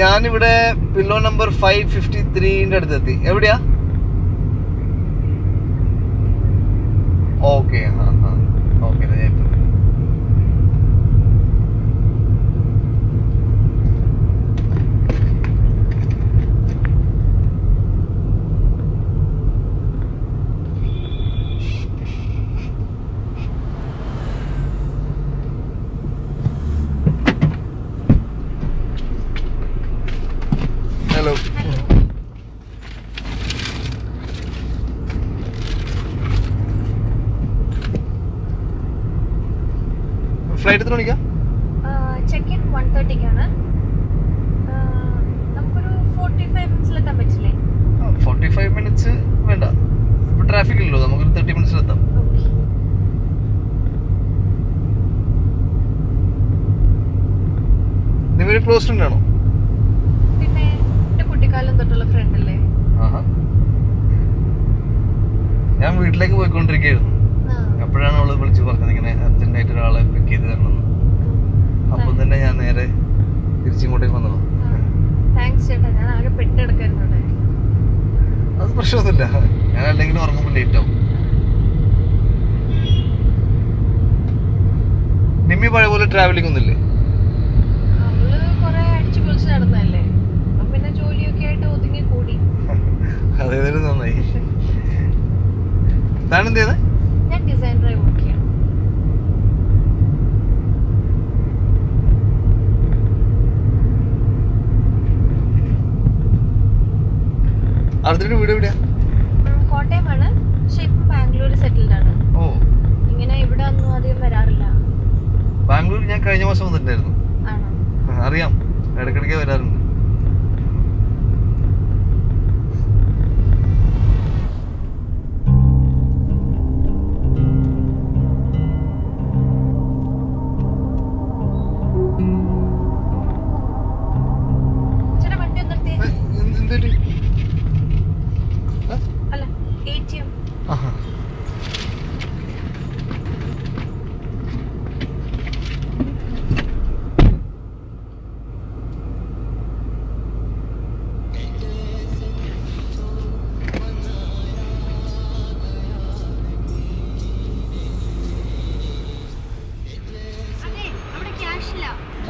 ഞാനിവിടെ pillar number five fifty ത്രീന്റെ അടുത്തെത്തി. എവിടെയാ? ഓക്കെ ഞാൻ ഇപ്പം ഹലോ ഫ്ലൈറ്റ് എത്ര മണിക്കാ? ചെക്ക് ഇൻ വൺ തേർട്ടിക്കാണ് നമുക്കൊരു ഫോർട്ടി ഫൈവ് മിനിറ്റ്സിലെത്താൻ പറ്റില്ലേ? ഫോർട്ടി ഫൈവ് മിനിറ്റ്സ് വേണ്ട. ട്രാഫിക് ഇല്ലല്ലോ നമുക്കൊരു തേർട്ടി ഓക്കെ നിങ്ങളുടെ ക്ലോസ് ഫ്രണ്ട് ആണോ? പിന്നെ എന്റെ കുട്ടിക്കാലം തൊട്ടുള്ള ഫ്രണ്ട് അല്ലേ? ഞാൻ വീട്ടിലേക്ക് പോയിക്കൊണ്ടിരിക്കുകയായിരുന്നു. അപ്പോഴാണ് അവൾ വിളിച്ച് പറഞ്ഞത് ഇങ്ങനെ അർജന്റായിട്ട് ഒരാളെ പിക്ക് ചെയ്ത് തരണം അപ്പം തന്നെ ഞാൻ നേരെ തിരിച്ചിങ്ങോട്ടേക്ക് വന്നതാണ് താങ്ക്സ് ചേട്ടാ. ഞാൻ ആകെ പെട്ടെടുക്കായിരുന്നു അവിടെ. അത് പ്രശ്നമൊന്നുമില്ല. ഞാൻ അല്ലെങ്കിൽ ഉറങ്ങുമ്പോൾ ലേറ്റ് ആവും. നിമ്മി പഴയ പോലെ ട്രാവലിംഗ് ഒന്നുമില്ലേ? അവൾ നന്നായി. താനെന്ത് നടന്നല്ലേ അപ്പം പിന്നെ ജോലിയൊക്കെ ആയിട്ട് ഒതുങ്ങി കൂടി അതേതായാലും നന്നായി താൻ എന്ത് ചെയ്തേ ഞാൻ ഡിസൈനറായി വർക്ക് ചെയ്യാം അടുത്തിട്ട് വീട് എവിടെയാ? കോട്ടയമാണ്. പക്ഷെ ഇപ്പൊ ബാംഗ്ലൂർ സെറ്റിൽഡ് ആണ്. ഓ. ഇങ്ങനെ ഇവിടെ ഒന്നും അധികം വരാറില്ല. ബാംഗ്ലൂർ ഞാൻ കഴിഞ്ഞ മാസം വന്നിട്ടുണ്ടായിരുന്നു. ആണോ? അറിയാം. ഇടക്കിടക്ക് വരാറുണ്ട്. ചേട്ടാ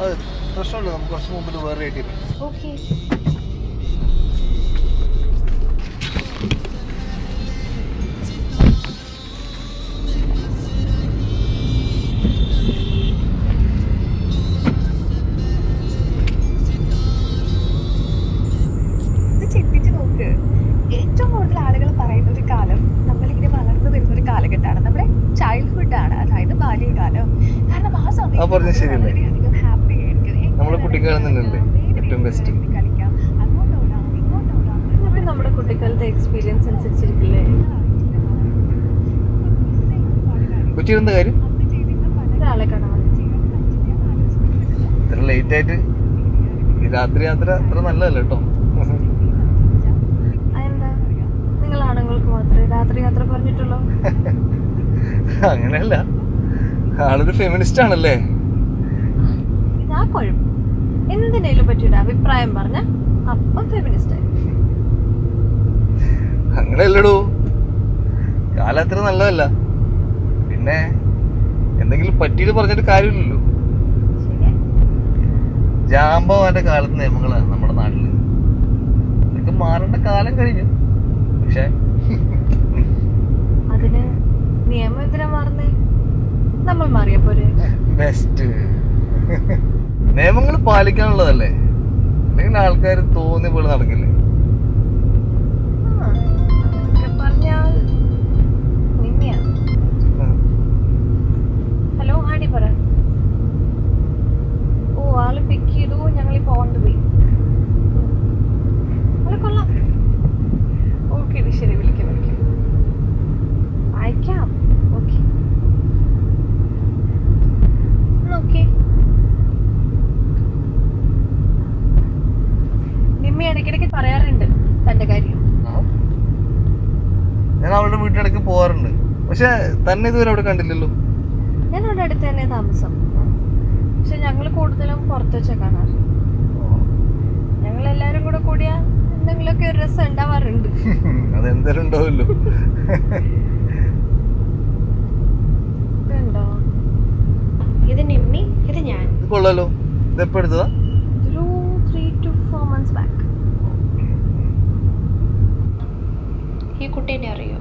അത് പ്രശ്നമില്ല നമുക്ക് കുറച്ച് മുമ്പിൽ വേറെ എ ടി എം ഓക്കെ. ഇത് ചിന്തിച്ച് നോക്ക്. ഏറ്റവും കൂടുതൽ ആളുകൾ പറയുന്ന കാലം നമ്മളിങ്ങനെ വളർന്നു ഒരു കാലഘട്ടമാണ്. നമ്മുടെ ചൈൽഡ്ഹുഡ് ആണ് അതായത് ബാല്യകാലം. കാരണം ആ പറഞ്ഞ ശരിയല്ലേ? നമ്മുടെ കുട്ടിക്കാലം തന്നെയല്ലേ ഏറ്റവും ബെസ്റ്റ് നമ്മുടെ കുട്ടിക്കാലത്തെ എക്സ്പീരിയൻസ് അനുസരിച്ചിരിക്കില്ലേ? കൊച്ചിയിരുന്ന കാര്യം? ഇത്ര ലേറ്റ് ആയിട്ട് ഈ രാത്രി യാത്ര അത്ര നല്ലതല്ല കേട്ടോ. നിങ്ങൾ ആണുങ്ങൾക്ക് മാത്രമേ രാത്രി യാത്ര പറഞ്ഞിട്ടുള്ളൂ? അങ്ങനെയല്ല. ആളൊരു ഫെമിനിസ്റ്റ് ആണല്ലേ? ഇതാ കുഴപ്പം. എന്തിനേലും പറ്റിയൊരു അഭിപ്രായം പറഞ്ഞ അപ്പം ഫെമിനിസ്റ്റ് ആയി. അങ്ങനെയല്ലടോ. കാലം അത്ര നല്ലതല്ല. പിന്നെ എന്തെങ്കിലും പറ്റിയത് പറഞ്ഞിട്ട് കാര്യമില്ലല്ലോ. ജാമ്പവാന്റെ കാലത്ത് നിയമങ്ങളാണ് നമ്മുടെ നാട്ടിൽ. ഇതൊക്കെ മാറേണ്ട കാലം കഴിഞ്ഞു. പക്ഷെ അതിന് നിയമം എന്തിനാ മാറുന്നേ? നമ്മൾ മാറിയപ്പോ ബെസ്റ്റ് നിയമങ്ങൾ പാലിക്കാനുള്ളതല്ലേ? അല്ലെങ്കിൽ ആൾക്കാർ തോന്നിയ പോലെ നടക്കില്ലേ? ഇടയ്ക്കിടയ്ക്ക് പറയാറുണ്ട് തന്റെ കാര്യം. ഞാൻ അവളുടെ വീട്ടിലിടയ്ക്ക് പോവാറുണ്ട്. പക്ഷെ തന്നെ ഇതുവരെ അവിടെ കണ്ടില്ലല്ലോ. ഞാൻ അവിടെ അടുത്ത് തന്നെ താമസം. പക്ഷെ ഞങ്ങൾ കൂടുതലും പുറത്ത് വെച്ചാ കാണാറ്. ഞങ്ങൾ എല്ലാരും കൂടെ കൂടിയാ എന്തെങ്കിലുമൊക്കെ ഒരു രസം ഉണ്ടാവാറുണ്ട്. അതെന്തായാലും ഉണ്ടാവല്ലോ ഇതുണ്ടോ? ഇത് നിമ്മി ഇത് ഞാൻ. ഇത് കൊള്ളാലോ. ഇത് എടുത്തതാ? ഇതൊരു three to four months back ഈ കുട്ടീനെ അറിയോ?